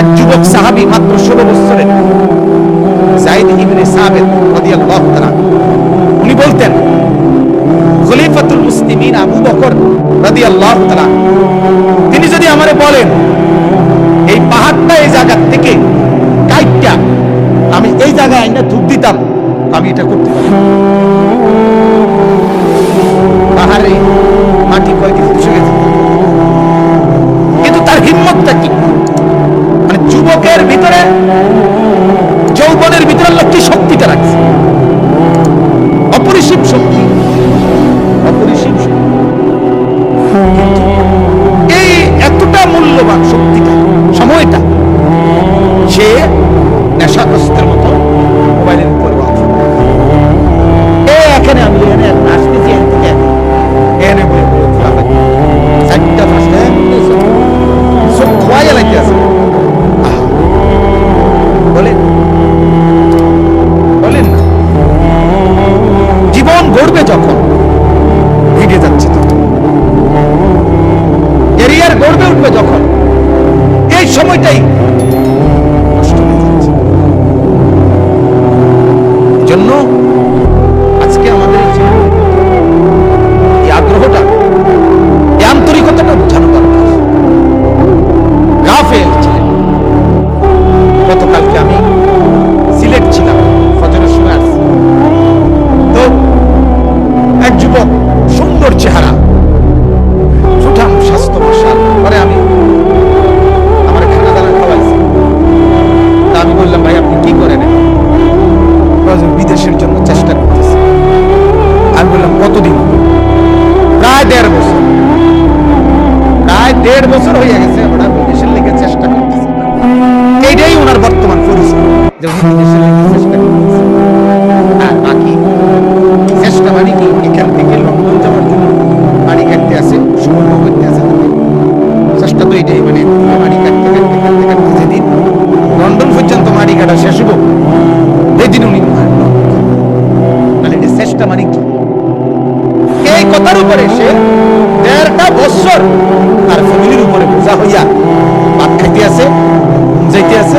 এক যুবক সাহাবি মাত্র ষোলো বছরের। ইবনে উনি বলতেন, খলিফাতুল মুসলিমিন আবু বকর তিনি যদি আমারে বলেন, এই পাহাড়টা এই জায়গার থেকে কাইটটা আমি এই জায়গায় আইনা ধূপ দিতাম, আমি এটা করতে পারি পাহাড়ে মাটি কয় কিন্তু তার হিম্মতটা কি? যুবকের ভিতরে এটাই যতক্ষণ পর্যন্ত মারি কাটা শেষ হব উনি এটা কি? এই কথার উপরে সে দেড়টা বছর তার ফ্যামিলির উপরে পূজা হইয়া ভাত খাইতে আছে যাইতে আছে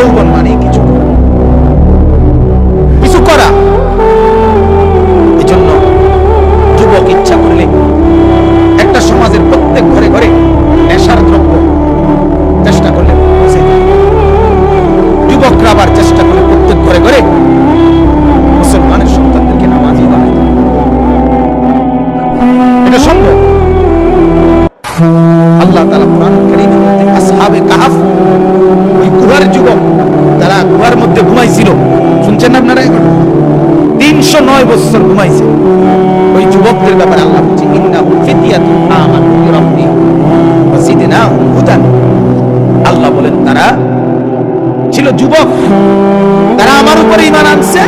যৌবন মানে কিছু। রাতে ঘুমাইছিল। শুনছেন না আপনারা এখন? তিনশো নয় বছর ঘুমাইছে। ওই যুবকদের ব্যাপারে আল্লাহ বলছে ইন্না ফিতিয়াত আমান রব্বি ওয়াসিদিনা হুদান। আল্লাহ বলেন, তারা ছিল যুবক। তারা আমার উপরে ইমান আনছে।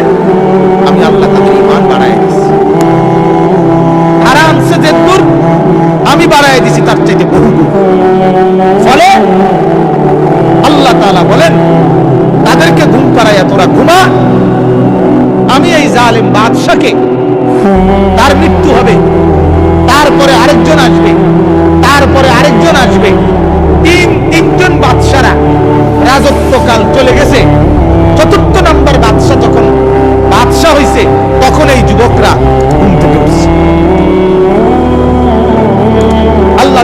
আমি আল্লাহ তাদের ইমান বাড়াই দিয়েছি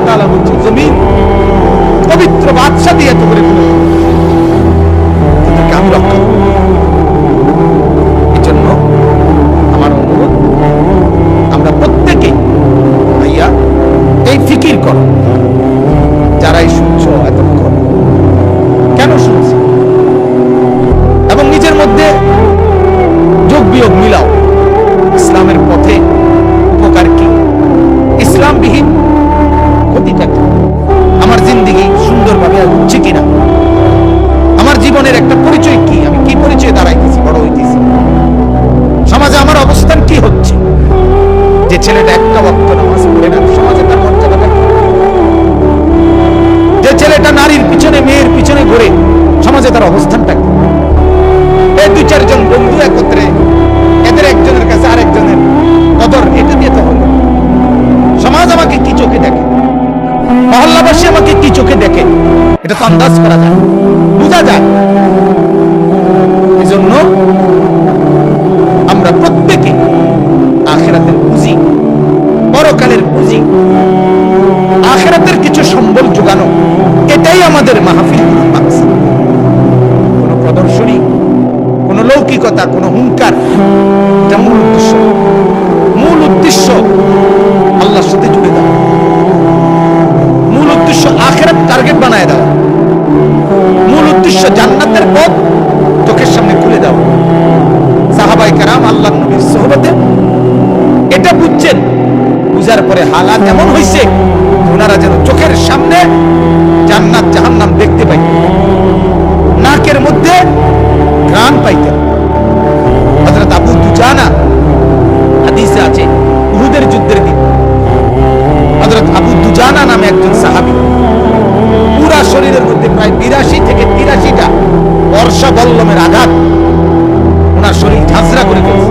তালা বলছে জমিন পবিত্র বাদশা দিয়ে তো ছেলেটা একটা বক্ত নামাজ পড়ে না, সমাজে তার মর্যাদাটা কি? যে ছেলেটা নারীর পিছনে, মেয়ের পিছনে ঘুরে, সমাজে তার অবস্থানটা এই দুই চারজন বন্ধু একত্রে, এদের একজনের কাছে আরেকজনের কদর এটা দিয়ে তো হলো সমাজ আমাকে কি চোখে দেখে? মহল্লাবাসী আমাকে কি চোখে দেখে? এটা তো আন্দাজ করা যায়, বোঝা যায়। এজন্য এটা বুঝছেন? বুঝার পরে হালাত এমন হয়েছে ওনারা যেন চোখের সামনে জান্নাত, জাহান্নাম দেখতে পাই নাকের মধ্যে ঘ্রাণ পাইতেন হযরত আবু দুজানা আছে, উহুদের যুদ্ধের দিন। হযরত আবু দুজানা নামে একজন সাহাবী, পুরা শরীরের মধ্যে প্রায় বিরাশি থেকে তিরাশিটা বর্ষা বল্লমের আঘাত ওনার শরীর ঝাঁঝরা করে ফেলছে।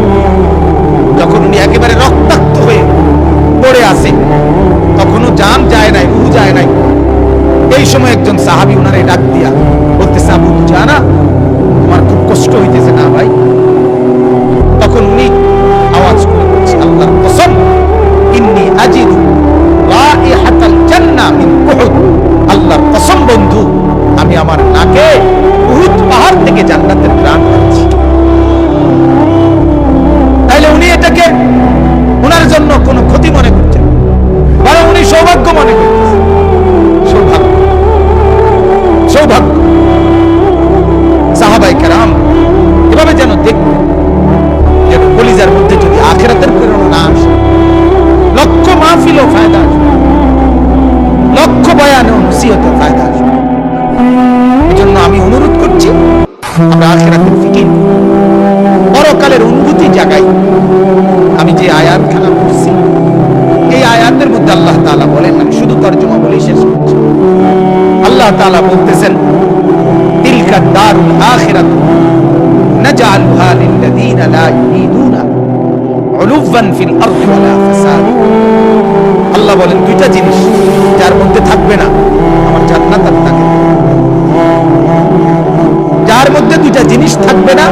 এই সময় একজন সাহাবি উনারে ডাক দিয়া বলতেছে, আবু জানা তোমার খুব কষ্ট হইতেছে না ভাই? তখন উনি আওয়াজ করে বলছে আল্লাহর কসম, ইন্নি আজিদু রাইহাতাল জান্নাহ মিন উহুদ। আল্লাহর কসম, বন্ধু, আমি আমার নাকে উহুদ পাহাড় থেকে জান্নাতের গ্রাম পাচ্ছি। তাইলে উনি এটাকে ওনার জন্য কোনো ক্ষতি মনে করছেন বরং উনি সৌভাগ্য মনে করতেছেন সৌভাগ্য। সাহাবাই কেরাম এভাবে যেন দেখতেন যেন কলিজার মধ্যে যদি আখেরাতের প্রেরণা না আসে, লক্ষ মাহফিলও ফায়দা আসবে লক্ষ বয়ানে নসিহতে ফায়দা আসবে এজন্য আমি অনুরোধ করছি, আমরা আখেরাতের ফিকির পরকালের অনুভূতি জাগাই। আমি যে আয়াত খেলা করছি এই আয়াতের মধ্যে আল্লাহ তাআলা বলেন, আমি শুধু তর্জমা বলেই শেষ করছি। আল্লাহ তাআলা বলতেছেন, তিলকা দারুল আখিরাত লা ইউরিদুনা ফিল ওয়ালা ফাসাদ। আল্লাহ বলেন, দুইটা জিনিস, যার মধ্যে থাকবে না, আমার জান্নাত আর থাকে যার মধ্যে দুইটা জিনিস থাকবে না